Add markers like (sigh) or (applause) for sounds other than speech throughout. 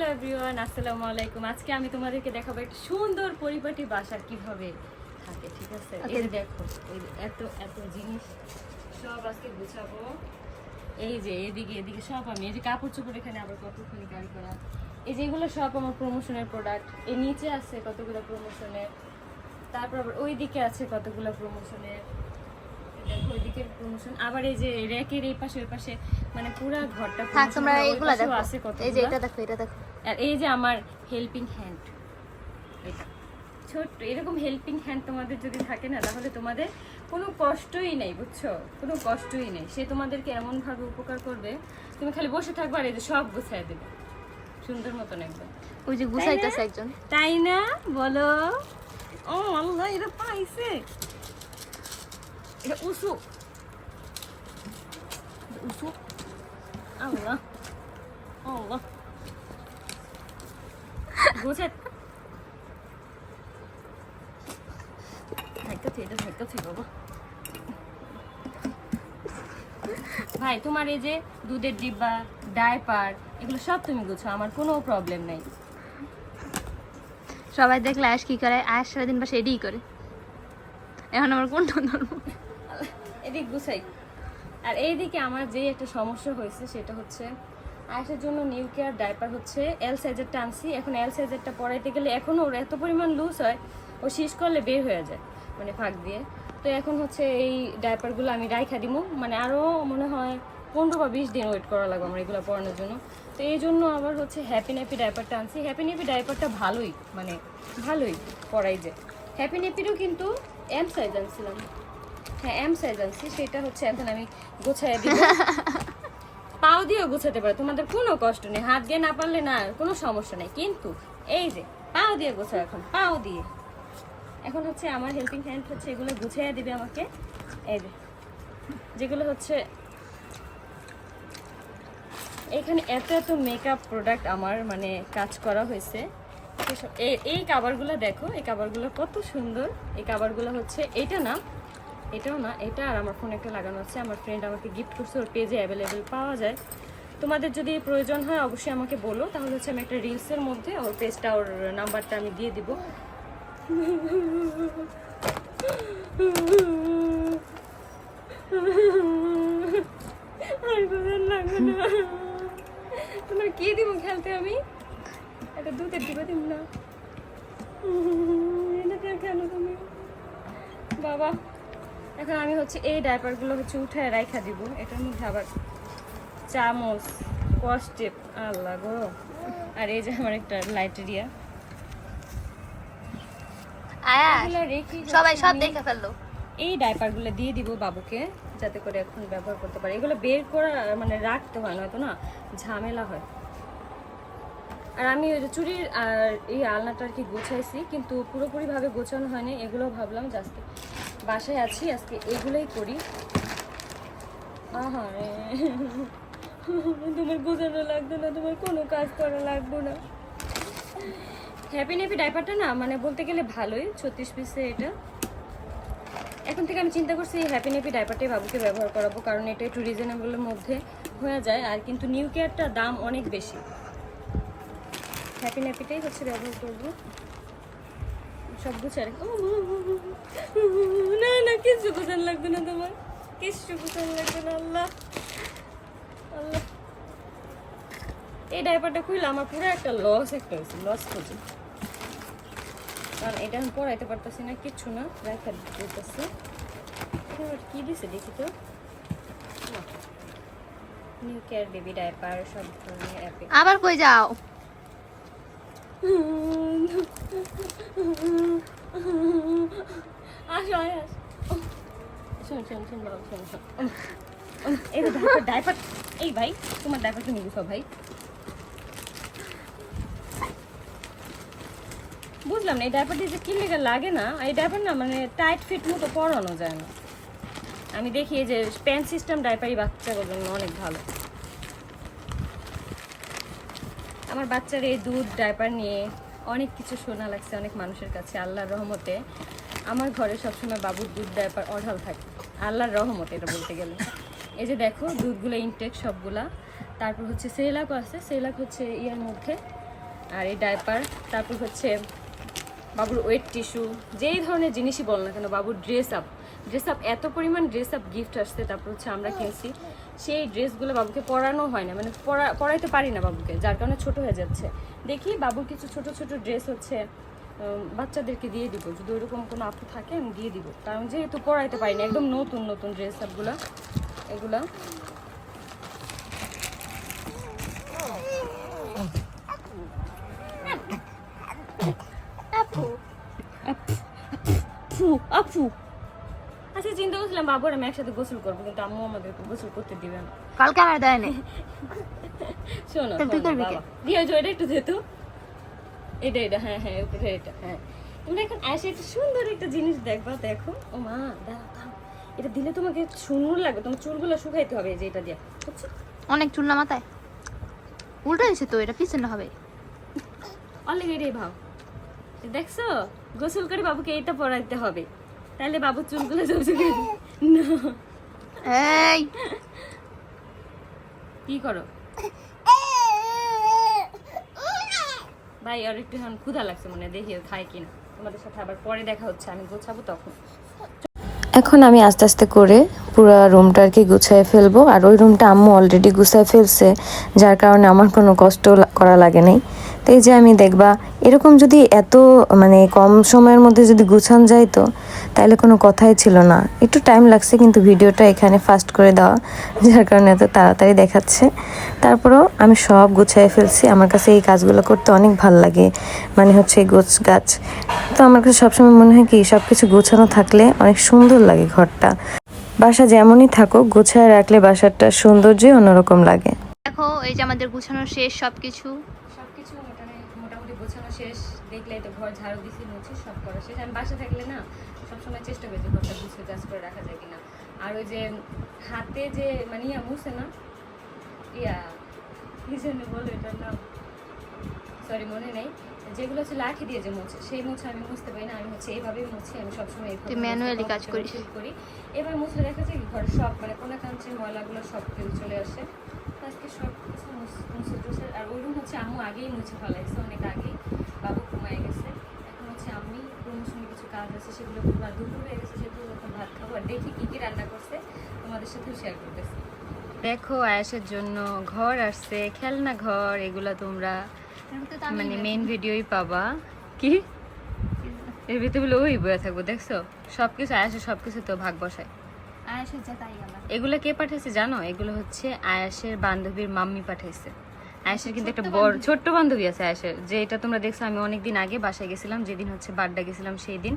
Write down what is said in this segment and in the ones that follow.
Hello everyone আসসালামু আলাইকুম। আজকে আমি তোমাদেরকে দেখাবো একটা সুন্দর পরিপাটি বাসা কীভাবে থাকে ঠিক আছে? এই দেখো এই এত এত জিনিস সব আজকে গুছাবো। এই যে এদিকে এদিকে সব আমি এই যে কাপড় চোপড় এখানে আবার কতক্ষণ গাড়ি করা। এই যে এগুলো সব আমার প্রমোশনের প্রোডাক্ট এই নিচে আছে কতগুলো প্রমোশনের তারপর আবার ওই দিকে আছে কতগুলো প্রমোশনের দেখো ওইদিকের প্রমোশন আবার এই যে র্যাকের এই পাশে ওই পাশে মানে পুরা ঘরটা থাক তোমরা দেখো। আছে এই যে এটা দেখো এটা দেখো। আর এই যে আমার হেল্পিং হ্যান্ড এটা। ছোট্ট এরকম হেল্পিং হ্যান্ড তোমাদের যদি থাকে না তাহলে তোমাদের কোনো কষ্টই নেই বুঝছ? কোনো কষ্টই নেই। সে তোমাদেরকে এমনভাবে উপকার করবে তুমি খালি বসে থাকবে আর এই যে সব গুছাই দেবে। সুন্দর মতন একদম। ওই যে গুছাইতেছে একজন। তাই না? বলো। ও আল্লাহ এটা পাইছে। এটা উসু উসু আল্লাহ। আল্লাহ। বুঝে থাকতেছে এটা থাকতেছে বাবা। ভাই তোমার এই যে দুধের ডিব্বা ডায়পার এগুলো সব তুমি গুছো আমার কোনো প্রবলেম নাই। সবাই দেখলে আয়াস কি করে? আয়াস সারাদিন বাসে এডিই করে। এখন আমার কোনটা ধরবো? এদিক গুছাই। আর এইদিকে আমার যে একটা সমস্যা হয়েছে সেটা হচ্ছে আয়েসের জন্য নিউ কেয়ার ডাইপার হচ্ছে এল সাইজেরটা আনছি এখন এল সাইজেরটা পরাইতে গেলে এখনও ওর এত পরিমাণ লুজ হয়, ও শীষ করলে বের হয়ে যায় মানে ফাঁক দিয়ে। তো এখন হচ্ছে এই ডাইপারগুলো আমি রাইখা দিব মানে আরও মনে হয় পনেরো বা বিশ দিন ওয়েট করা লাগবে আমার এগুলো পরানোর জন্য। তো এই জন্য আবার হচ্ছে হ্যাপি ন্যাপি ডাইপারটা আনছি হ্যাপি ন্যাপি ডাইপারটা ভালোই মানে ভালোই পরাই যে। হ্যাপি ন্যাপিরও কিন্তু এম সাইজ আনছিলাম। হ্যাঁ এম সাইজ আনছি। সেটা হচ্ছে এখন আমি গোছায় দিব। (laughs) পাও দিয়েও গুছাতে পারো। তোমাদের কোনো কষ্ট নেই। হাত দিয়ে না পারলে না কোনো সমস্যা নেই। কিন্তু এই যে, পাও দিয়ে গোছাও এখন, পাও দিয়ে। এখন হচ্ছে আমার হেল্পিং হ্যান্ড হচ্ছে এগুলো গুছিয়ে দিবে আমাকে। এই যে, যেগুলো হচ্ছে এখানে এত এত মেকআপ প্রোডাক্ট আমার মানে কাজ করা হয়েছে। এই এই কাবারগুলো দেখো, এই কাবারগুলো কত সুন্দর। এই কাবারগুলো হচ্ছে এটা না এটাও না, এটা আর আমার ফোনে একটা লাগানো আছে। আমার ফ্রেন্ড আমাকে গিফট করছে, ওর পেজে অ্যাভেলেবেল পাওয়া যায়। তোমাদের যদি প্রয়োজন হয়, অবশ্যই আমাকে বলো। তাহলে হচ্ছে আমি একটা রিলসের মধ্যে ওর পেজটা ওর নাম্বারটা আমি দিয়ে দিব। তোমার কি দিব খেলতে আমি? একটা দুধের দিব দিব না। এটা তুমি। বাবা। এখন আমি হচ্ছে এই ডাইপারগুলো হচ্ছে উঠে রাইখা দিব। এটার মধ্যে আবার চামচ কস্টেপ আল্লাহ গো। আর এই যে আমার একটা লাইটেরিয়া সবাই সব দেখে ফেলল। এই ডাইপারগুলো দিয়ে দিব বাবুকে যাতে করে এখন ব্যবহার করতে পারে। এগুলো বের করা মানে রাখতে হয় নয়তো না ঝামেলা হয়। আর আমি ওই যে চুরির আর এই আলনাটা আর কি গোছাইছি কিন্তু পুরোপুরিভাবে গোছানো হয়নি। এগুলো ভাবলাম যে আজকে বাসায় আছি, আজকে এগুলোই করি। তোমার বোঝানো লাগতো না, তোমার কোনো কাজ করা লাগতো না। হ্যাপি ন্যাপি ডাইপারটা না মানে বলতে গেলে ভালোই, ছত্রিশ পিসে এটা। এখন থেকে আমি চিন্তা করছি, এই হ্যাপি ন্যাপি ডাইপারটাই বাবুকে ব্যবহার করাবো, কারণ এটা একটু রিজনেবলের মধ্যে হয়ে যায়, আর কিন্তু নিউ কেয়ারটার দাম অনেক বেশি। হ্যাপি ন্যাপিটাই হচ্ছে ব্যবহার করব। সব গুছার না না কিছু গোছান লাগবে না তোমার। কিছু গোছান লাগবে না, আল্লাহ। আল্লাহ। এই ডাইপারটা খুললে আমার পুরো একটা লস একটা হয়েছে লস খুঁজি। কারণ এটা আমি পড়াইতে পারতেছি না, কিচ্ছু না, রাখা দিতেছি। কি দিছে দেখি তো? নিউ কেয়ার বেবি ডাইপার সব ধরনের আবার কই যাও? এই এই ভাই, তোমার ভাই। বুঝলাম না, এই ডাইপারটি যে কি লেগে না, এই ডাইপার না মানে টাইট ফিট মতো পরানো যায় না। আমি দেখি যে প্যান্ট সিস্টেম ডাইপারই বাচ্চাদের জন্য অনেক ভালো। আমার বাচ্চার এই দুধ ডাইপার নিয়ে অনেক কিছু শোনা লাগছে অনেক মানুষের কাছে আল্লাহর রহমতে। আমার ঘরে সবসময় বাবুর দুধ ডাইপার অঢাল থাকে। আল্লাহর রহমতে এটা বলতে গেলে। এই যে দেখো, দুধগুলো ইনটেক সবগুলা। তারপর হচ্ছে সেলাকও আছে। সেলাক হচ্ছে ইয়ার মধ্যে। আর এই ডাইপার তারপর হচ্ছে বাবুর ওয়েট টিস্যু যেই ধরনের জিনিসই বল না কেন, বাবুর ড্রেস আপ ড্রেস আপ এত পরিমাণ ড্রেস আপ গিফট আসছে, তারপর হচ্ছে আমরা কিনছি। সেই ড্রেসগুলো বাবুকে পরানো হয় না। মানে পরা, পরাইতে পারি না বাবুকে, যার কারণে ছোট হয়ে যাচ্ছে। দেখি বাবুর কিছু ছোট ছোট ড্রেস হচ্ছে বাচ্চাদেরকে দিয়ে দিব। যদি ওইরকম কোনো আপু থাকে, আমি দিয়ে দিব। কারণ যেহেতু পরাইতে পারি না, একদম নতুন নতুন ড্রেস আপগুলো এগুলা। আপু আপু আচ্ছা করছিলাম বাবুর আমি একসাথে গোসল করব কিন্তু আম্মু আমাদেরকে গোসল করতে দিবে না। কালকে আমার দেয় নেই। (laughs) শোনো তুই করবি? দিয়ে এটা একটু দে এটা এটা হ্যাঁ হ্যাঁ উপরে এটা হ্যাঁ। তোমরা এখন আসে একটা সুন্দর একটা জিনিস দেখবা দেখো। ও মা দাঁড়াও এটা দিলে তোমাকে সুন্দর লাগবে তোমার চুলগুলো শুকাইতে হবে যে এটা দিয়ে। অনেক চুল না মাথায়? উল্টো হয়েছে তো এটা পিছনে হবে। অলরেডি ভাব দেখছ? গোসল করে বাবুকে এটা পরাইতে হবে। তাহলে বাবুর চুলগুলো না। এই। কি করো? ভাই আর একটু এখন ক্ষুধা লাগছে মনে দেখি খায় কিনা। তোমাদের সাথে আবার পরে দেখা হচ্ছে আমি গোছাবো তখন। এখন আমি আস্তে আস্তে করে পুরো রুমটা আর কি গুছিয়ে ফেলব। আর ওই রুমটা আম্মু অলরেডি গুছিয়ে ফেলছে, যার কারণে আমার কোনো কষ্ট করা লাগে নাই। তো এই যে আমি দেখবা, এরকম যদি এত মানে কম সময়ের মধ্যে যদি গুছান যায় তো তাহলে কোনো কথাই ছিল না। একটু টাইম লাগছে কিন্তু ভিডিওটা এখানে ফাস্ট করে দেওয়া, (laughs) যার কারণে এত তাড়াতাড়ি দেখাচ্ছে। তারপরেও আমি সব গুছিয়ে ফেলছি। আমার কাছে এই কাজগুলো করতে অনেক ভালো লাগে মানে হচ্ছে গোছ গাছ। তো আমার কাছে সবসময় মনে হয় কি সব কিছু গোছানো থাকলে অনেক সুন্দর লাগে ঘরটা। বাসা যেমনই থাকুক গোছায় রাখলে বাসাটা সৌন্দর্যই অন্যরকম লাগে। দেখো এই যে আমাদের গুছানো শেষ সব কিছু সবকিছু মোটামুটি মোটামুটি গোছানো শেষ। দেখলে তো ঘর ঝাড়ু দিছি মুছে সব করা শেষ। আমি বাসা থাকলে না সবসময় চেষ্টা করি যে ঘরটা গুছিয়ে কাজ করে রাখা যায় কিনা। আর ওই যে হাতে যে মানে ইয়া মুছে না ইয়া কি জন্য বলো এটার নাম? সরি মনে নেই। যেগুলো হচ্ছে লাঠি দিয়ে যে মুছে সেই মুছে আমি মুছতে পারি না। আমি হচ্ছে এইভাবেই মুছি আমি সবসময় তুই মুছতে manually কাজ করিস। করি। এবার মুছলে দেখা যায় কি ঘরের সব মানে কোনো কাঞ্চের ময়লাগুলো সব কেউ চলে আসে। আজকে সব কিছু মুছ- মুছে টুছে আর ওই রুম হচ্ছে আম্মু আগেই মুছে ফেলাইছে অনেক আগেই। বাবু ঘুমায় গেছে। এখন হচ্ছে আমি প্রমোশনে কিছু কাজ আছে সেগুলো করব আর দুপুর হয়ে গেছে সেহেতু এখন ভাত খাব আর দেখি কী কী রান্না করছে তোমাদের সাথেও শেয়ার করতেছি। দেখো আয়াসের জন্য ঘর আসছে খেলনা ঘর এগুলো তোমরা মানে মেন ভিডিওই পাবা। কি? এর ভিতরে বলে ওই বয়ে থাকব দেখছ? সব কিছু সবকিছু তো ভাগ বসায়। আয়েশের এগুলো কে পাঠাইছে জানো? এগুলো হচ্ছে আয়াসের বান্ধবীর মাম্মি পাঠাইছে। আয়াসের কিন্তু একটা বড় ছোট্ট বান্ধবী আছে আয়াসের। যে এটা তোমরা দেখছ আমি অনেকদিন আগে বাসায় গেছিলাম যেদিন হচ্ছে বাড্ডা গেছিলাম সেই দিন।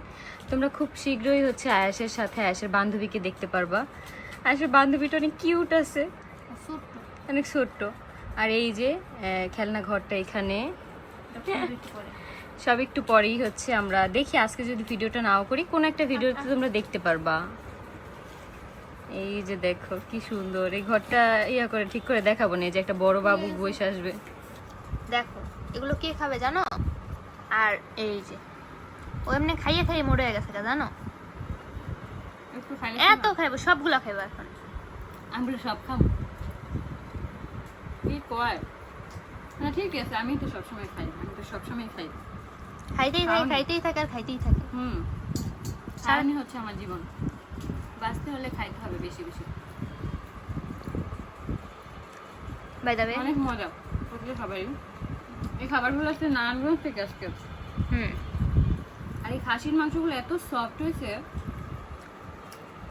তোমরা খুব শীঘ্রই হচ্ছে আয়াসের সাথে আয়াসের বান্ধবীকে দেখতে পারবা। আয়াসের বান্ধবীটা অনেক কিউট আছে। অনেক ছোট্ট। আর এই যে খেলনা ঘরটা এখানে। সব একটু পরেই হচ্ছে আমরা দেখি আজকে যদি ভিডিওটা নাও করি কোন একটা ভিডিওতে তোমরা দেখতে পারবা। এই যে দেখো কি সুন্দর। এই ঘরটা ইয়া করে ঠিক করে দেখাবো না যে একটা বড় বাবু বসে আসবে। দেখো এগুলো কে খাবে জানো? আর এই যে ও এমনি খাইয়ে খাইয়ে মরে গেছে জানো? এত খাইবো সবগুলো খাইবো এখন। আমরা সব খাব। কি কয়? না ঠিক আছে আমি তো সবসময় খাই আমি তো সবসময় খাই। খাইতেই থাকে খাইতেই থাকে আর খাইতেই থাকে। হুম। সারানি হচ্ছে আমার জীবন। বাঁচতে হলে খাইতে হবে বেশি বেশি। বাই অনেক মজা। প্রতিটা খাবারই। এই খাবারগুলো আসলে নারায়ণগঞ্জ থেকে আজকে হুম। আর এই খাসির মাংসগুলো এত সফট হয়েছে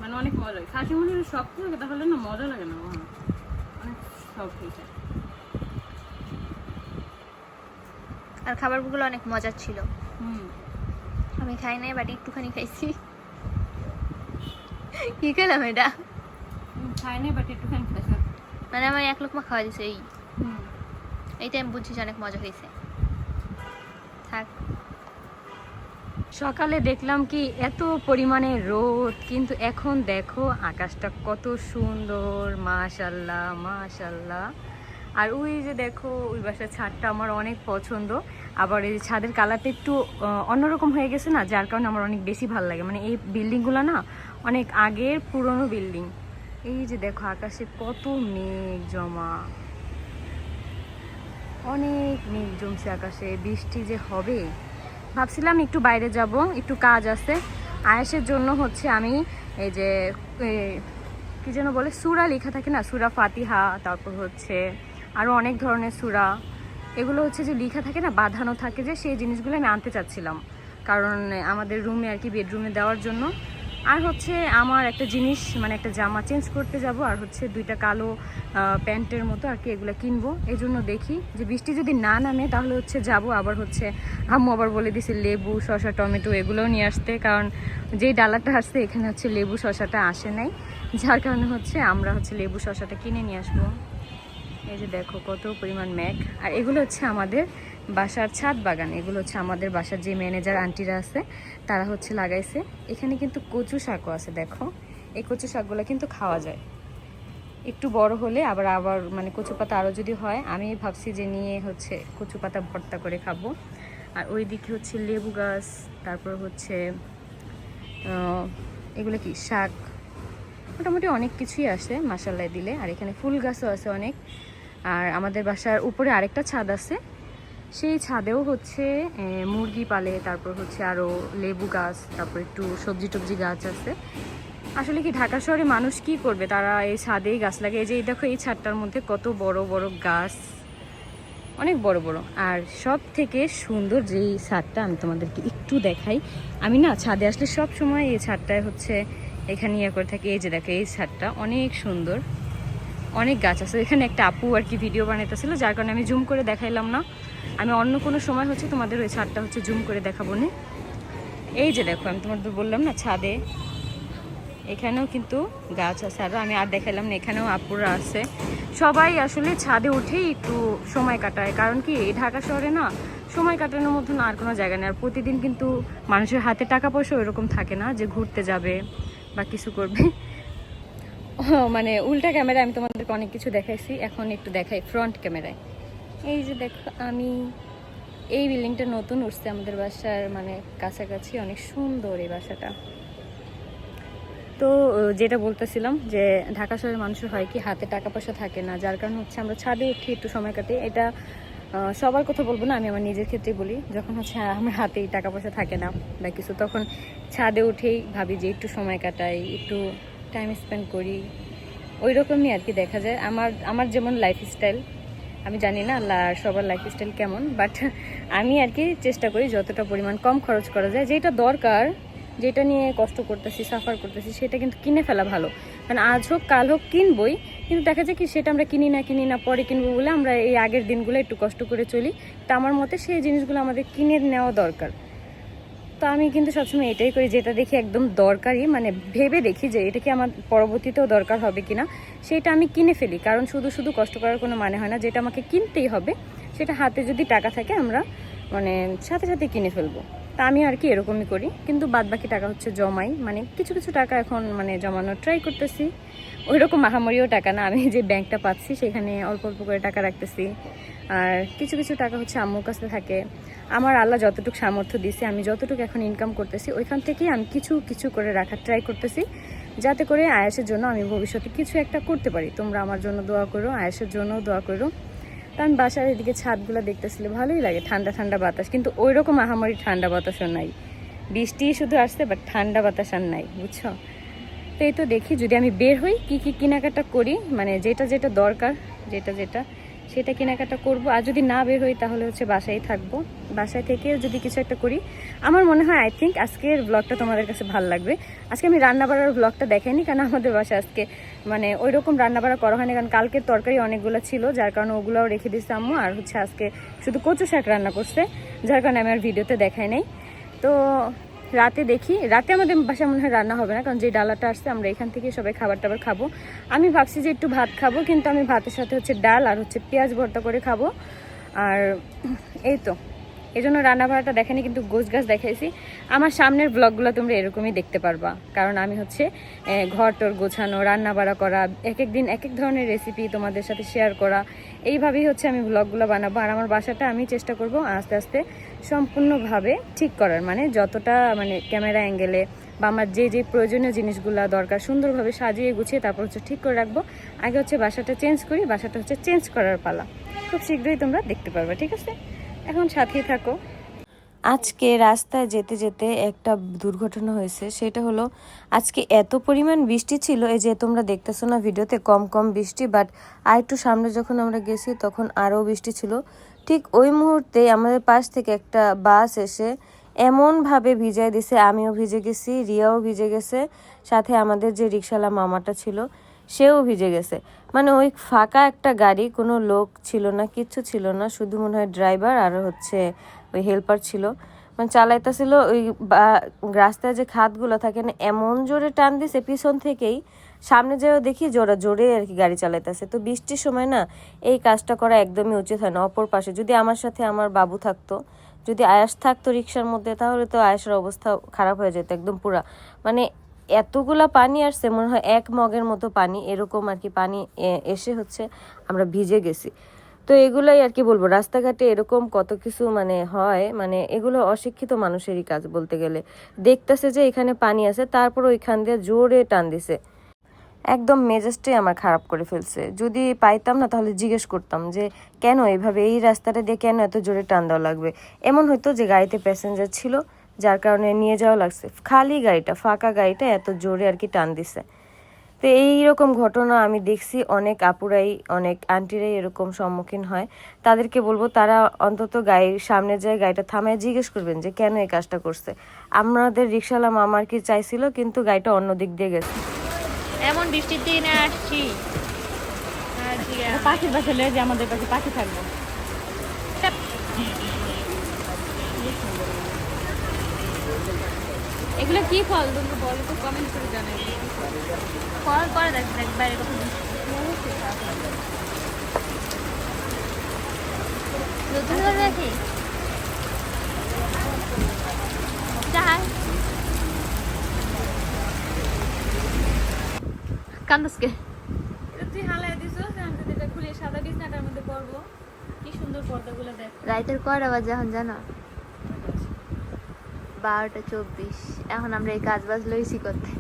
মানে অনেক মজা খাসির মাংস শক্ত থাকে তাহলে না মজা লাগে না। অনেক সফট হয়েছে। আর খাবারগুলো অনেক মজার ছিল। হুম। আমি খাই নাই বাট একটুখানি খাইছি। কি খেলাম এটা? খাই নাই বাট একটুখানি খাইছে। মানে আমার এক লোকমা খাওয়া দিছে এই। হুম। এইটা আমি বুঝছি অনেক মজা হয়েছে থাক। সকালে দেখলাম কি এত পরিমাণে রোদ কিন্তু এখন দেখো আকাশটা কত সুন্দর মাশাল্লাহ মাশাল্লাহ। আর ওই যে দেখো, ওই বাসার ছাদটা আমার অনেক পছন্দ। আবার এই ছাদের কালারটা একটু অন্যরকম হয়ে গেছে না, যার কারণে আমার অনেক বেশি ভালো লাগে। মানে এই বিল্ডিংগুলো না, অনেক আগের পুরনো বিল্ডিং। এই যে দেখো, আকাশে কত মেঘ জমা। অনেক মেঘ জমছে আকাশে, বৃষ্টি যে হবে। ভাবছিলাম একটু বাইরে যাব, একটু কাজ আছে। আয়েসের জন্য হচ্ছে আমি এই যে কি যেন বলে, সুরা লেখা থাকে না, সুরা ফাতিহা, তারপর হচ্ছে আরও অনেক ধরনের সুরা। এগুলো হচ্ছে যে লেখা থাকে না, বাঁধানো থাকে যে সেই জিনিসগুলো আমি আনতে চাচ্ছিলাম। কারণ আমাদের রুমে আর কি বেডরুমে দেওয়ার জন্য। আর হচ্ছে আমার একটা জিনিস মানে একটা জামা চেঞ্জ করতে যাব, আর হচ্ছে দুইটা কালো প্যান্টের মতো আর কি এগুলো কিনবো। এই জন্য দেখি যে বৃষ্টি যদি না নামে, তাহলে হচ্ছে যাব আবার হচ্ছে আম্মু আবার বলে দিছে, লেবু, শসা, টমেটো এগুলোও নিয়ে আসতে। কারণ যেই ডালাটা আসছে, এখানে হচ্ছে লেবু শশাটা আসে নাই। যার কারণে হচ্ছে আমরা হচ্ছে লেবু, শসাটা কিনে নিয়ে আসব। এই যে দেখো কত পরিমাণ ম্যাগ আর এগুলো হচ্ছে আমাদের বাসার ছাদ বাগান। এগুলো হচ্ছে আমাদের বাসার যে ম্যানেজার, আন্টিরা আছে, তারা হচ্ছে লাগাইছে। এখানে কিন্তু কচু শাকও আছে, দেখো। এই কচু শাকগুলো কিন্তু খাওয়া যায়। একটু বড় হলে আবার আবার মানে কচু পাতা আরও যদি হয়, আমি ভাবছি যে নিয়ে হচ্ছে কচু পাতা ভর্তা করে খাব। আর ওই দিকে হচ্ছে লেবু গাছ, তারপর হচ্ছে এগুলো কি, শাক। মোটামুটি অনেক কিছুই আসে মাসাল্লায় দিলে। আর এখানে ফুল গাছও আছে অনেক। আর আমাদের বাসার উপরে আরেকটা ছাদ আছে। সেই ছাদেও হচ্ছে মুরগি পালে, তারপর হচ্ছে আরও লেবু গাছ, তারপর একটু সবজি টবজি গাছ আছে। আসলে কি ঢাকা শহরে মানুষ কি করবে? তারা এই ছাদেই গাছ লাগে এই যে এই দেখো এই ছাদটার মধ্যে কত বড় বড় গাছ। অনেক বড় বড়। আর সব থেকে সুন্দর যেই ছাদটা আমি তোমাদেরকে একটু দেখাই, আমি না ছাদে আসলে সব সময় এই ছাদটায় হচ্ছে এখানে ইয়ে করে থাকি, এই যে দেখো এই ছাদটা অনেক সুন্দর। অনেক গাছ আছে। এখানে একটা আপু আর কি ভিডিও বানাইতেছিল, যার কারণে আমি জুম করে দেখাইলাম না। আমি অন্য কোনো সময় হচ্ছে তোমাদের ওই ছাদটা হচ্ছে জুম করে দেখাবো না। এই যে দেখো, আমি তোমাদের বললাম না, ছাদে। এখানেও কিন্তু গাছ আছে আরও আমি আর দেখালাম না, এখানেও আপুরা আছে। সবাই আসলে ছাদে উঠেই একটু সময় কাটায়, কারণ কি, এই ঢাকা শহরে না, সময় কাটানোর মতন আর কোনো জায়গা নেই। আর প্রতিদিন কিন্তু মানুষের হাতে টাকা পয়সা ওইরকম থাকে না যে ঘুরতে যাবে বা কিছু করবে। (laughs) মানে উল্টা ক্যামেরায় আমি তোমাদেরকে অনেক কিছু দেখাইছি। এখন একটু দেখাই ফ্রন্ট ক্যামেরায়। এই যে দেখো, আমি এই বিল্ডিংটা নতুন উঠছে আমাদের বাসার মানে কাছাকাছি, অনেক সুন্দর এই বাসাটা। তো, যেটা বলতেছিলাম যে ঢাকা শহরের মানুষের হয় কি, হাতে টাকা পয়সা থাকে না, যার কারণে হচ্ছে আমরা ছাদে উঠি একটু সময় কাটে এটা সবার কথা বলব না, আমি আমার নিজের ক্ষেত্রে বলি। যখন হচ্ছে আমার হাতেই টাকা পয়সা থাকে না বা কিছু, তখন ছাদে উঠেই ভাবি যে একটু সময় কাটাই, একটু টাইম স্পেন্ড করি ওই রকমই আর কি দেখা যায়। আমার আমার যেমন লাইফ স্টাইল আমি জানি না সবার লাইফ স্টাইল কেমন বাট আমি আর কি চেষ্টা করি যতটা পরিমাণ কম খরচ করা যায়। যেটা দরকার, যেটা নিয়ে কষ্ট করতেছি সাফার করতেছি, সেটা কিন্তু কিনে ফেলা ভালো। কারণ আজ হোক, কাল হোক কিনবই, কিন্তু দেখা যায় কি সেটা আমরা কিনি না কিনি না, পরে কিনবো বলে আমরা এই আগের দিনগুলো একটু কষ্ট করে চলি। তা আমার মতে সেই জিনিসগুলো আমাদের কিনে নেওয়া দরকার। তো আমি কিন্তু সবসময় এটাই করি যেটা দেখি একদম দরকারি মানে ভেবে দেখি যে এটা কি আমার পরবর্তীতেও দরকার হবে কিনা, সেটা আমি কিনে ফেলি। কারণ শুধু শুধু কষ্ট করার কোনো মানে হয় না, যেটা আমাকে কিনতেই হবে, সেটা হাতে যদি টাকা থাকে আমরা মানে সাথে সাথে কিনে ফেলব। তা আমি আর কি এরকমই করি। কিন্তু বাদ বাকি টাকা হচ্ছে জমাই মানে কিছু কিছু টাকা এখন মানে জমানোর ট্রাই করতেছি। ওই রকম মাহামরিও টাকা না। আমি যে ব্যাংকটা পাচ্ছি, সেখানে অল্প অল্প করে টাকা রাখতেছি। আর কিছু কিছু টাকা হচ্ছে আম্মুর কাছে থাকে। আমার আল্লাহ যতটুকু সামর্থ্য দিছে, আমি যতটুকু এখন ইনকাম করতেছি, ওইখান থেকেই আমি কিছু কিছু করে রাখার ট্রাই করতেছি। যাতে করে আয়াসের জন্য আমি ভবিষ্যতে কিছু একটা করতে পারি। তোমরা আমার জন্য দোয়া করো, আয়াসের জন্যও দোয়া করো। আমি বাসার এদিকে ছাদগুলো দেখতেছিলে, ভালোই লাগে, ঠান্ডা ঠান্ডা বাতাস। কিন্তু ওই রকম আহামরি ঠান্ডা বাতাসও নাই। বৃষ্টি শুধু আসছে বাট ঠান্ডা বাতাস আর নাই, বুঝছ? এই তো দেখি, যদি আমি বের হই, কি কি কেনাকাটা করি মানে যেটা যেটা দরকার, যেটা যেটা, সেটা কেনাকাটা করব। আর যদি না বের হই, তাহলে হচ্ছে বাসায় থাকব। বাসায় থেকে যদি কিছু একটা করি, আমার মনে হয় আই থিঙ্ক আজকের ব্লগটা তোমাদের কাছে ভালো লাগবে। আজকে আমি রান্না বাড়ার ব্লগটা দেখাইনি, কারণ আমাদের বাসায় আজকে মানে ওই রকম রান্না বাড়া করা হয়নি, কারণ কালকের তরকারি অনেকগুলো ছিল, যার কারণে ওগুলোও রেখে দিচ্ছে আম্মু। আর হচ্ছে আজকে শুধু কচু শাক রান্না করছে, যার কারণে আমি আর ভিডিওতে দেখাই নাই। তো রাতে দেখি। রাতে আমাদের বাসায় মনে হয় রান্না হবে না, কারণ যে ডালাটা আসছে, আমরা এখান থেকে সবাই খাবার টাবার খাব। আমি ভাবছি যে একটু ভাত খাব, কিন্তু আমি ভাতের সাথে হচ্ছে ডাল আর হচ্ছে পেঁয়াজ ভর্তা করে খাব। আর এই তো। এই জন্য রান্না বাড়াটা দেখেনি কিন্তু গোছ গাছ দেখাইছি। আমার সামনের ব্লগগুলো তোমরা এরকমই দেখতে পারবা। কারণ আমি হচ্ছে ঘর টর গোছানো রান্না বাড়া করা এক এক দিন এক এক ধরনের রেসিপি তোমাদের সাথে শেয়ার করা এইভাবেই হচ্ছে আমি ব্লগগুলো বানাবো। আর আমার বাসাটা আমি চেষ্টা করব আস্তে আস্তে সম্পূর্ণভাবে ঠিক করার। মানে যতটা মানে ক্যামেরা অ্যাঙ্গেলে বা আমার যে যে প্রয়োজনীয় জিনিসগুলো দরকার, সুন্দরভাবে সাজিয়ে গুছিয়ে তারপর হচ্ছে ঠিক করে রাখব। আগে হচ্ছে বাসাটা চেঞ্জ করি, বাসাটা হচ্ছে চেঞ্জ করার পালা। খুব শীঘ্রই তোমরা দেখতে পারবে, ঠিক আছে? এখন সাথেই থাকো। আজকে রাস্তায় যেতে যেতে একটা দুর্ঘটনা হয়েছে। সেটা হলো, আজকে এত পরিমাণ বৃষ্টি ছিল, এই যে তোমরা দেখতেছো না ভিডিওতে, কম কম বৃষ্টি বাট আর একটু সামনে যখন আমরা গেছি, তখন আরও বৃষ্টি ছিল। ঠিক ওই মুহূর্তে আমাদের পাশ থেকে একটা বাস এসে এমনভাবে ভিজাই দিছে, আমিও ভিজে গেছি, রিয়াও ভিজে গেছে, সাথে আমাদের যে রিক্সাওয়ালা মামাটা ছিল, সেও ভিজে গেছে। মানে ওই ফাঁকা একটা গাড়ি, কোনো লোক ছিল না, কিচ্ছু ছিল না, শুধু মনে হয় ড্রাইভার আর হচ্ছে ওই হেল্পার ছিল। মানে চালাইতেছিল ওই রাস্তায় যে খাতগুলো থাকে না, এমন জোরে টান দিছে পিছন থেকেই, সামনে যেও দেখি জোরে জোরে আর কি গাড়ি চালাইতেছে। তো বৃষ্টির সময় না, এই কাজটা করা একদমই উচিত হয় না, অপর পাশে। যদি আমার সাথে আমার বাবু থাকতো, যদি আয়াস থাকতো রিক্সার মধ্যে, তাহলে তো আয়াসের অবস্থা খারাপ হয়ে যেত একদম পুরা। মানে এতগুলা পানি আসছে, মনে হয় এক মগের মতো পানি, এরকম আর কি পানি এসে হচ্ছে আমরা ভিজে গেছি। তো এগুলাই আর কি বলব, রাস্তাঘাটে এরকম কত কিছু মানে হয় মানে এগুলো অশিক্ষিত মানুষেরই কাজ বলতে গেলে। দেখতেছে যে এখানে পানি আছে, তারপর ওইখান দিয়ে জোরে টান দিছে। একদম মেজাজটাই আমার খারাপ করে ফেলছে। যদি পাইতাম না, তাহলে জিজ্ঞেস করতাম যে, কেন এইভাবে এই রাস্তাটা দিয়ে কেন এত জোরে টান দেওয়া লাগবে? এমন হয়তো যে গাড়িতে প্যাসেঞ্জার ছিল, যার কারণে নিয়ে যাওয়া লাগছে। খালি গাড়িটা, ফাঁকা গাড়িটা এত জোরে আর কি টান দিছে। তো এইরকম ঘটনা আমি দেখছি। অনেক আপুরাই অনেক আন্টিরাই এরকম সম্মুখীন হয়। তাদেরকে বলব তারা অন্তত গাড়ির সামনে যায় গাড়িটা থামায় জিজ্ঞেস করবেন যে কেন এই কাজটা করছে? আমাদের রিক্সাওয়ালা মামার কি চাইছিল কিন্তু গাড়িটা অন্য দিক দিয়ে গেছে। এমন বৃষ্টির দিনে আসছি। পাখির পাশে যে আমাদের পাশে পাখি থাকব। এগুলো কি ফল? তোমরা বলো তো কমেন্ট করে জানাই। করে দেখ দেখ বাইরে কত নতুন করে দেখি। কান্দসকে। তুই হালাই দিছো আমি যদি এটা খুলে সাদা বিছনাটার মধ্যে পরবো। কি সুন্দর পর্দাগুলো দেখ। রাইতের কয়টা বাজে এখন জানো? বারোটা চব্বিশ। এখন আমরা এই কাজ বাজ লইছি করতে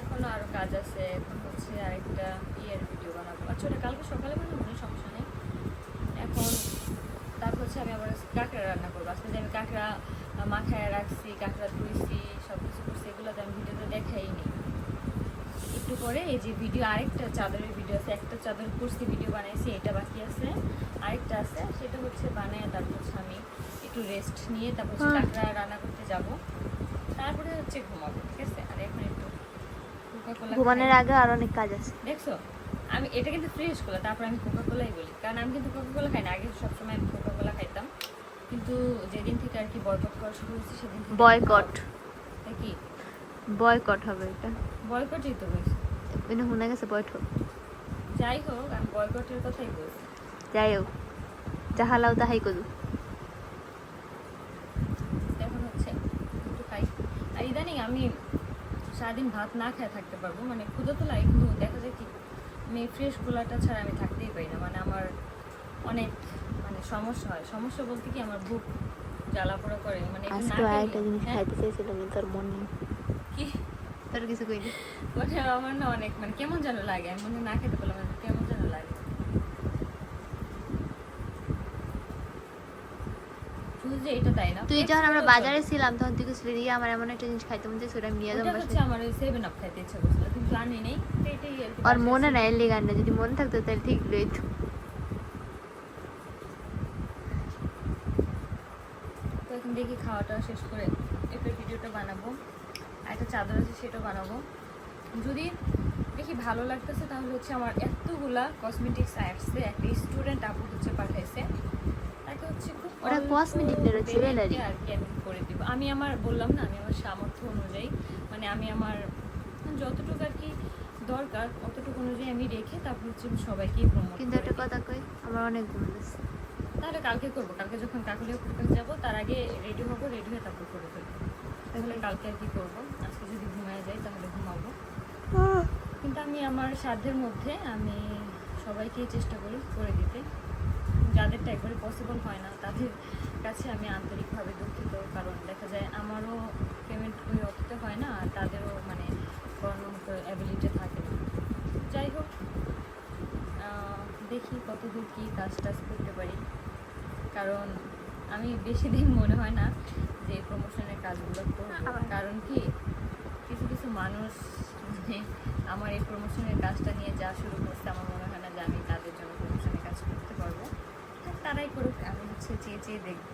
এখনও আরও কাজ আছে। এখন হচ্ছে আরেকটা ইয়ের ভিডিও বানাবো। আচ্ছা ওটা কালকে সকালে বানাবো কোনো সমস্যা নেই। এখন তারপর হচ্ছে আমি আবার কাঁকড়া রান্না করব। আজকে যে আমি কাঁকড়া মাখায় রাখছি, কাঁকড়া ধুইছি সব কিছু করছি এগুলো তো আমি ভিডিওতে দেখাইনি একটু পরে এই যে ভিডিও আরেকটা চাদরের ভিডিও আছে, একটা চাদর কুর্সি ভিডিও বানাইছি, এটা বাকি আছে। আরেকটা আছে, সেটা হচ্ছে বানায় তারপর হচ্ছে আমি একটু রেস্ট নিয়ে তারপর হচ্ছে হ্যাঁ। কাঁকড়া রান্না করতে যাব। তারপরে হচ্ছে ঘুমাবো ঠিক আছে? আর এখন একটু ঘুমানোর আগে আর অনেক কাজ আছে। দেখছ? আমি এটা কিন্তু ফ্রেশ কোলা তারপর আমি কোকা কোলাই বলি। কারণ আমি কিন্তু কোকা কোলা খাই না আগে সবসময় আমি কোকা কোলা খাইতাম। কিন্তু যেদিন থেকে আর কি বয়কট করা শুরু হয়েছে সেদিন থেকে বয়কট কি? বয়কট হবে এটা। বয়কটই তো বলছি এটা শুনে গেছে বৈঠক যাই হোক আমি বয়কটের কথাই বলছি। যাই হোক যাহা লাও তাহাই করু এখন হচ্ছে একটু খাই আর ইদানিং আমি সারাদিন ভাত না খেয়ে থাকতে পারব। মানে ক্ষুদা তো লাগে কিন্তু দেখা যায় কি? আমি ফ্রেশ গোলাটা ছাড়া আমি থাকতেই পারি না। মানে আমার অনেক মানে সমস্যা হয়। সমস্যা বলতে কি আমার বুক জ্বালা পোড়া করে। মানে আজকে আরেকটা জিনিস হ্যাঁ? খাইতে চাইছিলাম কিন্তু তোর মন নেই। কি? তোর কিছু কইনি ওটা আমার না অনেক মানে কেমন যেন লাগে। আমি মনে না খেতে পারলাম না, কেমন যেন লাগে শুধু যে এটা তাই যখন আমরা বাজারে ছিলাম তখন তুই কিছু দিয়ে আমার এমন একটা জিনিস খাইতে মন চাইছে ওটা নিয়ে যাব আমার সেভেন আপ খাইতে ইচ্ছা করছিল কিন্তু আনি নেই আর মনে নাই এলি যদি মনে থাকতো তাহলে ঠিক তো এখন দেখি খাওয়াটা শেষ করে একটা ভিডিওটা বানাবো আর একটা চাদর আছে সেটাও বানাবো। যদি দেখি ভালো লাগতেছে তাহলে হচ্ছে আমার এতগুলা কসমেটিক্স আসছে একটা স্টুডেন্ট আপু হচ্ছে পাঠাইছে। অল্প cosmetic না, ওটা আর কি আমি করে দিব। আমি আমার বললাম না আমি আমার সামর্থ্য অনুযায়ী মানে আমি আমার যতটুকু আর কি দরকার অতটুকু অনুযায়ী আমি রেখে তারপর হচ্ছে আমি সবাইকে প্রমোট কিন্তু একটা কথা কই আমার অনেক ঘুম লাগছে তাহলে কালকে করব। কালকে যখন কাকুলিয়া করতে যাব তার আগে রেডি হব রেডি হয়ে তারপর করে ফেলব তাহলে কালকে আর কি করব? আজকে যদি ঘুমায় যাই তাহলে ঘুমাবো। কিন্তু আমি আমার সাধ্যের মধ্যে আমি সবাইকে চেষ্টা করি করে দিতে। যাদেরটা একবারে পসিবল হয় না তাদের কাছে আমি আন্তরিকভাবে দুঃখিত। কারণ দেখা যায় আমারও পেমেন্ট ওই অতটা হয় না আর তাদেরও মানে করানোর মতো অ্যাবিলিটি থাকে না। যাই হোক দেখি কতদূর কী কাজ টাজ করতে পারি। কারণ আমি বেশি দিন মনে হয় না যে প্রমোশনের কাজগুলো করব। কারণ কি কিছু কিছু মানুষ মানে আমার এই প্রমোশনের কাজটা নিয়ে যা শুরু করছে আমার মনে হয় না যে আমি তাদের জন্য প্রমোশনের কাজ করতে পারব। তারাই করুক আমি হচ্ছে চেয়ে চেয়ে দেখব।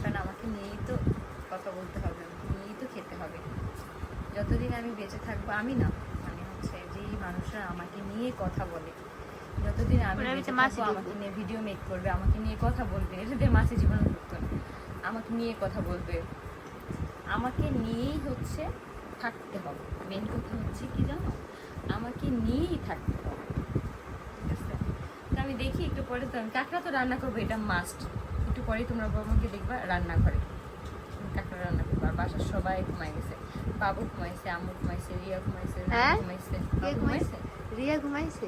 কারণ আমাকে নিয়েই তো কথা বলতে হবে আমাকে নিয়েই তো খেতে হবে। যতদিন আমি বেঁচে থাকব আমি না মানে হচ্ছে যেই মানুষরা আমাকে নিয়ে কথা বলে যতদিন আমি ওরা বেঁচে থাকব আমাকে নিয়ে ভিডিও মেক করবে আমাকে নিয়ে কথা বলবে এটাদের মাসে জীবন ঢুকতো না আমাকে নিয়ে কথা বলবে। আমাকে নিয়েই হচ্ছে থাকতে হবে। মেন কথা হচ্ছে কি জানো? আমাকে নিয়েই থাকতে হবে। দেখি একটু পরে তো আমি কাঁকড়া তো রান্না করব এটা মাস্ট একটু পরেই তোমরা বৌমাকে দেখবা রান্নাঘরে। কাঁকড়া রান্না করব আর বাসার সবাই ঘুমাই গেছে। বাবু ঘুমাইছে আম্মু ঘুমাইছে রিয়া ঘুমাইছে হ্যাঁ? ঘুমাইছে ঘুমাইছে? রিয়া ঘুমাইছে?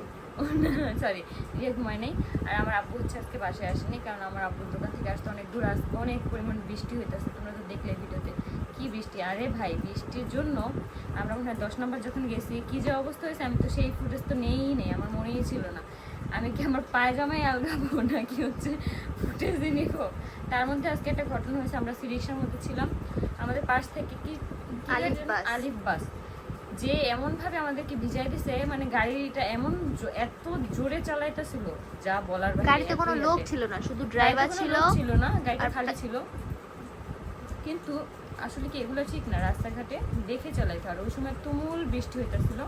সরি রিয়া ঘুমায় নাই। আর আমার আব্বু হচ্ছে আজকে বাসায় আসেনি কারণ আমার আব্বুর দোকান থেকে আসতে অনেক দূর আসতে অনেক পরিমাণ বৃষ্টি হইতেছে। তোমরা তো দেখলে ভিডিওতে। কি বৃষ্টি? আরে ভাই বৃষ্টির জন্য আমরা মনে হয় দশ নম্বর যখন গেছি কি যে অবস্থা হয়েছে আমি তো সেই ফুটেজ তো নেই নেই আমার মনেই ছিল না। আমি কি আমার পায়জামাই আলগাবো নাকি হচ্ছে ফুটেজই নিব? তার মধ্যে আজকে একটা ঘটনা হয়েছে আমরা সিরিক্সার মধ্যে ছিলাম। আমাদের পাশ থেকে কি আলিফ বাস। যে এমন ভাবে আমাদেরকে ভিজাই দিছে মানে গাড়িটা এমন এত জোরে চালাইতেছিল যা বলার গাড়িতে কোনো লোক ছিল না শুধু ড্রাইভার ছিল ছিল না গাড়িটা খালি ছিল। কিন্তু আসলে কি এগুলো ঠিক না রাস্তাঘাটে দেখে চালাইতে আর ওই সময় তুমুল বৃষ্টি হইতেছিল।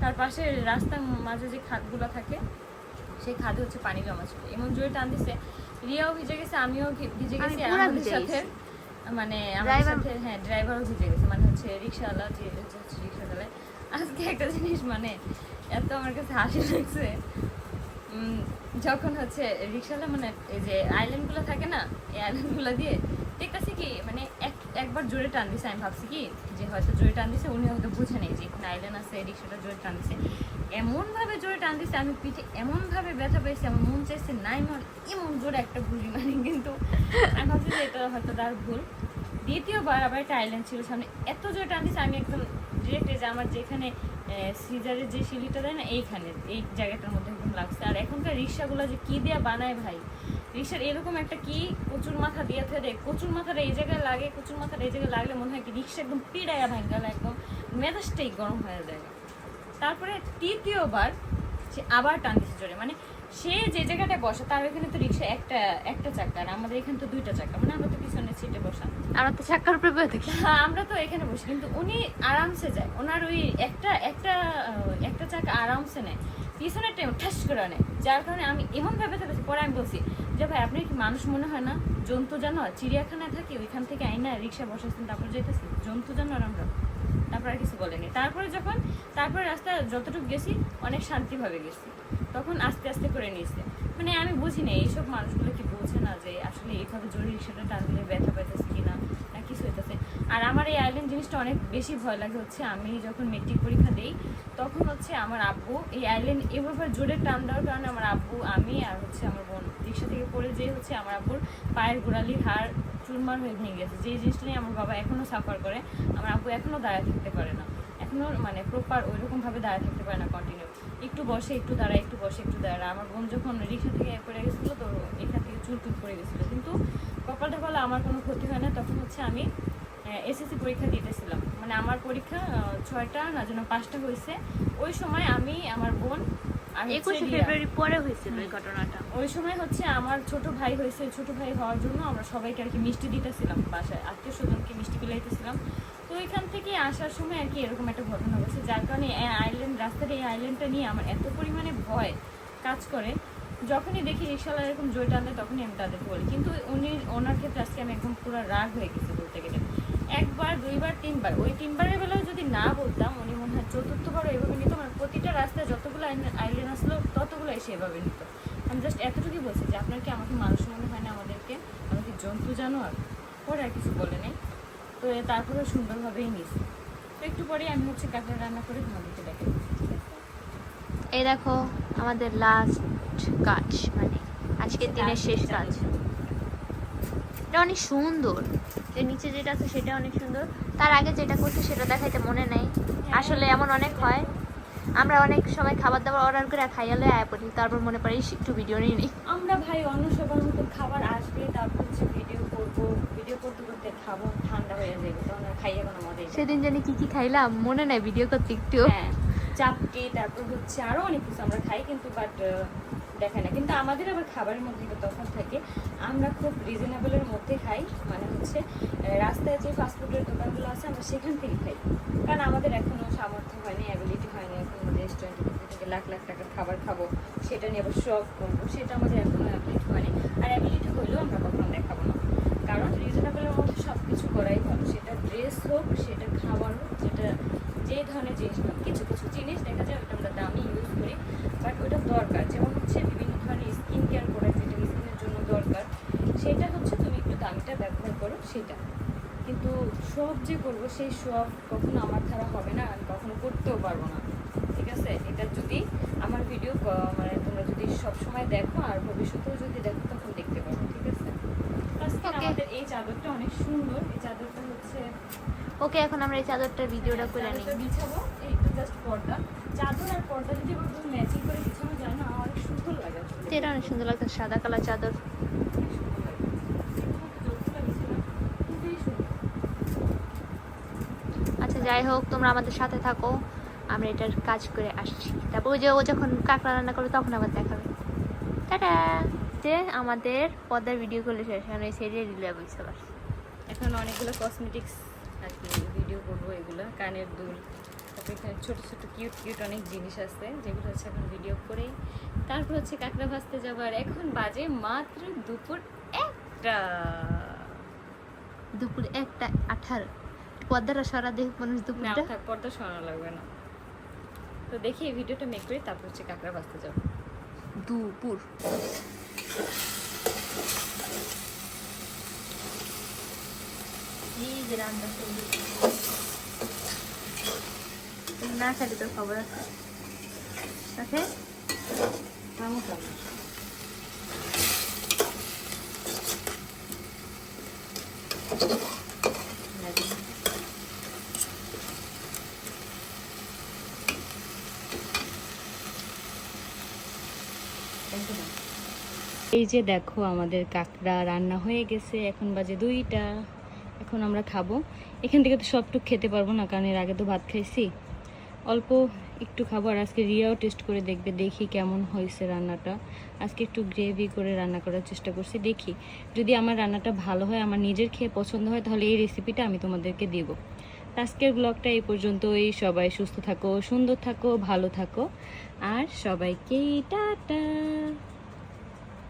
তার পাশে রাস্তার মাঝে যে খাতগুলো থাকে সেই খাদে হচ্ছে পানি জমা ছিল এমন জোরে টান দিছে রিয়াও ভিজে গেছে আমিও ভিজে গেছি আর আমাদের সাথে। মানে আমাদের সাথে হ্যাঁ ড্রাইভারও ভিজে গেছে মানে হচ্ছে রিক্সাওয়ালা যে হচ্ছে রিক্সা চালায় আজকে একটা জিনিস মানে এত আমার কাছে হাসি লাগছে। যখন হচ্ছে রিক্সাওয়ালা মানে এই যে আইল্যান্ডগুলো থাকে না এই আইল্যান্ডগুলো দিয়ে দেখতেছি কি মানে এক- একবার জোরে টান দিছে আমি ভাবছি কি যে হয়তো জোরে টান দিছে উনি হয়তো বুঝে নেই যে এখানে আইল্যান্ড আছে রিক্সাটা জোরে টান দিছে। এমন ভাবে জোরে টান দিছে, আমি পিঠে এমন ভাবে ব্যথা পেয়েছি, আমার মন চাইছে নাই মন এমন জোরে একটা গুলি মানে কিন্তু আমি ভাবছি যে এটা হয়তো তার ভুল। দ্বিতীয়বার আবার একটা আইল্যান্ড ছিল সামনে, এত জোরে টান দিছে, আমি একদম ডিরেক্ট যে আমার যেখানে সিজারের যে সিঁড়িটা দেয় না, এইখানে, এই জায়গাটার মধ্যে একদম লাগছে। আর এখনকার রিক্সাগুলো যে কী দেওয়া বানায় ভাই, রিক্সার এরকম একটা কি কচুর মাথা দিয়ে থাকে কচুর মাথাটা এই জায়গায় লাগে, কচুর মাথাটা এই জায়গায় লাগলে মনে হয় কি রিক্সা একদম পিড়াইয়া ভাঙ্গাল একদম মেজাজটাই গরম হয়ে যায়। তারপরে তৃতীয়বার সে আবার টান দিচ্ছে জোরে। মানে সে যে জায়গাটায় বসে তার এখানে তো রিক্সা একটা একটা চাকা আর আমাদের এখানে তো দুইটা চাকা। মানে আমরা তো পিছনের সিটে বসা আমরা তো চাক্কার উপরে বসে থাকি। হ্যাঁ আমরা তো এখানে বসি। কিন্তু উনি আরামসে যায়। ওনার ওই একটা একটা একটা চাকা আরামসে নেয়। পিছনের টাইম ঠাস করে নেয়। যার কারণে আমি এমন ভাবে পেয়েছি পরে আমি বলছি যে ভাই আপনি কি মানুষ মনে হয় না? জন্তু জানোয়ার? চিড়িয়াখানায় থাকি ওইখান থেকে আইনা রিক্সা বসাচ্ছেন তারপর যেতেছি জন্তু জানোয়ার আমরা তারপর আর কিছু বলেনি তারপরে যখন, তারপরে রাস্তা যতটুকু গেছি, অনেক শান্তিভাবে গেছি। তখন আস্তে আস্তে করে নিয়েছে। মানে আমি বুঝি না এইসব মানুষগুলো কি বোঝে না যে আসলে এইভাবে জোরে রিক্সাটা টান দিলে ব্যথা পাইতেছে কিনা, না কিছু হইতেছে। আর আমার এই আইল্যান্ড জিনিসটা অনেক বেশি ভয় লাগে হচ্ছে, আমি যখন মেট্রিক পরীক্ষা দিই, তখন হচ্ছে আমার আব্বু এই আইল্যান্ড এভাবে জোরে টান দেওয়ার কারণে আমার আব্বু, আমি আর হচ্ছে আমার বোন রিক্সা থেকে পড়ে যেয়ে হচ্ছে আমার আব্বুর পায়ের গোড়ালি হাড় চুরমার হয়ে ভেঙে গেছে। যে জিনিসটা নিয়ে আমার বাবা এখনও সাফার করে, আমার আব্বু এখনও দাঁড়ায় থাকতে পারে না। এখনও মানে প্রপার ওইরকম ভাবে দাঁড়ায় থাকতে পারে না কন্টিনিউ একটু বসে, একটু দাঁড়ায়, একটু বসে, একটু দাঁড়ায়। আমার বোন যখন রিক্সা থেকে পড়ে গেছিল, তো এখান থেকে চুল টুল পড়ে গেছিল। কিন্তু কপালটা বলে আমার কোনো ক্ষতি হয় না। তখন হচ্ছে আমি এসএসসি পরীক্ষা দিতেছিলাম। মানে আমার পরীক্ষা ছয়টা না যেন পাঁচটা হয়েছে। ওই সময় আমি, আমার বোন একুশে ফেব্রুয়ারি পরে হয়েছিল এই ঘটনাটা। ওই সময় হচ্ছে আমার ছোট ভাই হয়েছে ছোট ভাই হওয়ার জন্য আমরা সবাইকে আর কি মিষ্টি দিতেছিলাম বাসায় আত্মীয় স্বজনকে মিষ্টি বিলাইতেছিলাম তো ওইখান থেকে আসার সময় আর কি এরকম একটা ঘটনা হয়েছে যার কারণে আইল্যান্ড রাস্তার এই আইল্যান্ডটা নিয়ে আমার এত পরিমাণে ভয় কাজ করে। যখনই দেখি রিক্সাওয়ালা এরকম জয় টানলে তখনই আমি তাদেরকে বলি। কিন্তু উনি ওনার ক্ষেত্রে আজকে আমি একদম পুরো রাগ হয়ে গেছি বলতে গেলে। একবার দুইবার তিনবার ওই তিনবারের বেলায় যদি না বলতাম মনে হয় চতুর্থবারও এভাবে নিত মানে প্রতিটা রাস্তায় যতগুলো আইল্যান্ড আসলো ততগুলো এসে এভাবে নিত। আমি জাস্ট এতটুকুই বলছি যে আপনার কি আমাকে মানুষ মনে হয় না আমাদেরকে? আমাকে জন্তু জানোয়ার? আর কিছু বলে নেই। তো এ তারপরে সুন্দরভাবেই নিয়েছি। তো একটু পরে আমি হচ্ছে কাঁকড়া রান্না করে ঘুমাতে দেখে এই দেখো আমাদের লাস্ট কাজ মানে আজকের দিনের শেষ কাজ। এটা অনেক সুন্দর। যে নিচে যেটা আছে সেটা অনেক সুন্দর। তার আগে যেটা করছি সেটা দেখাইতে মনে নেই। আসলে এমন অনেক হয়। আমরা অনেক সময় খাবার দাবার অর্ডার করে খাইয়ালে আয় পড়ি তারপর মনে পড়ে ইস, একটু ভিডিও নিয়ে নিই আমরা ভাই অন্য সবার মতো খাবার আসবে তারপর হচ্ছে ভিডিও করব ভিডিও করতে করতে খাব ঠান্ডা হয়ে যাবে তখন খাইয়ে কোনো নেই। সেদিন জানি কি কি খাইলাম মনে নাই ভিডিও করতে একটু হ্যাঁ চাপটি তারপর হচ্ছে আরও অনেক কিছু আমরা খাই কিন্তু বাট দেখে না। কিন্তু আমাদের আবার খাবারের মধ্যে একটা তফাৎ থাকে। আমরা খুব রিজনেবলের মধ্যে খাই। মানে হচ্ছে রাস্তায় যে ফাস্টফুডের দোকানগুলো আছে, আমরা সেখান থেকে খাই। কারণ আমাদের এখনও সামর্থ্য হয়নি অ্যাবিলিটি হয়নি এখন রেস্টুরেন্টে থেকে লাখ লাখ টাকার খাবার খাব। সেটা নিয়ে আবার শখ করব। সেটা আমাদের এখনও অ্যাবিলিটি হয়নি। আর অ্যাবিলিটি হলেও আমরা কখনো দেখাবো না। কারণ রিজনেবলের মধ্যে সব কিছু করাই ভালো। সেটা ড্রেস হোক, সেটা খাবার হোক যেটা যে ধরনের জিনিস কিছু কিছু জিনিস দেখা যায় ওটা আমরা দামি ইউজ করি। বাট ওটা দরকার যেমন হচ্ছে বিভিন্ন ধরনের স্কিন কেয়ার প্রোডাক্ট যেটা স্কিনের জন্য দরকার সেটা হচ্ছে তুমি একটু দামিটা ব্যবহার করো সেটা। কিন্তু সব যে করব সেই সব কখনো আমার দ্বারা হবে না আমি কখনো করতেও পারব না। ঠিক আছে? এটা যদি আমার ভিডিও মানে তোমরা যদি সব সময় দেখো আর ভবিষ্যতেও যদি দেখো তখন দেখতে পারো ঠিক আছে? আমাদের এই চাদরটা অনেক সুন্দর। এই চাদরটা হচ্ছে ওকে এখন আমরা এই চাদরটার ভিডিওটা করে নিই। বিছাবো এই তো জাস্ট পর্দা। চাদর আর পর্দা যদি ম্যাচিং করে বিছানো যায় না অনেক সুন্দর লাগে। এটা অনেক সুন্দর লাগছে সাদা কালার চাদর অনেক সুন্দর লাগে। এগুলো তো যতগুলো বিছানা, খুবই সুন্দর। আচ্ছা যাই হোক তোমরা আমাদের সাথে থাকো। আমরা এটার কাজ করে আসছি। তারপর ওই যে ও যখন কাঁকড়া রান্না করবে তখন আবার দেখাবে। টাটা! যে আমাদের পদ্মার ভিডিও করলে শেষ এখন এই সাইডে রিলে বলছে আবার এখন অনেকগুলো কসমেটিক্স আর কি ভিডিও করব এগুলো। কানের দুল তারপর এখানে ছোট ছোট কিউট কিউট অনেক জিনিস আছে যেগুলো হচ্ছে এখন ভিডিও করে। তারপর হচ্ছে কাঁকড়া ভাজতে যাব আর এখন বাজে মাত্র দুপুর একটা। দুপুর একটা আঠারো। পদ্মাটা সরা দেখ মানুষ না দুপুরটা। থাক পর্দা শোনা লাগবে না। তো দেখি এই ভিডিওটা মেক করি তারপর হচ্ছে কাঁকড়া ভাজতে যাব। দুপুর। না খেলে তোর খবর আছে? ওকে? থামো থামো এই যে দেখো আমাদের কাঁকড়া রান্না হয়ে গেছে, এখন বাজে দুইটা। এখন আমরা খাব। এখান থেকে তো সবটুক খেতে পারব না, কারণ এর আগে তো ভাত খাইছি। অল্প একটু খাব আর আজকে রিয়াও টেস্ট করে দেখবে, দেখি কেমন হয়েছে রান্নাটা। আজকে একটু গ্রেভি করে রান্না করার চেষ্টা করছি, দেখি। যদি আমার রান্নাটা ভালো হয়, আমার নিজের খেয়ে পছন্দ হয়, তাহলে এই রেসিপিটা আমি তোমাদেরকে দেবো। আজকের ব্লগটা এই পর্যন্তই। সবাই সুস্থ থাকো, সুন্দর থাকো, ভালো থাকো। আর সবাইকে টাটা!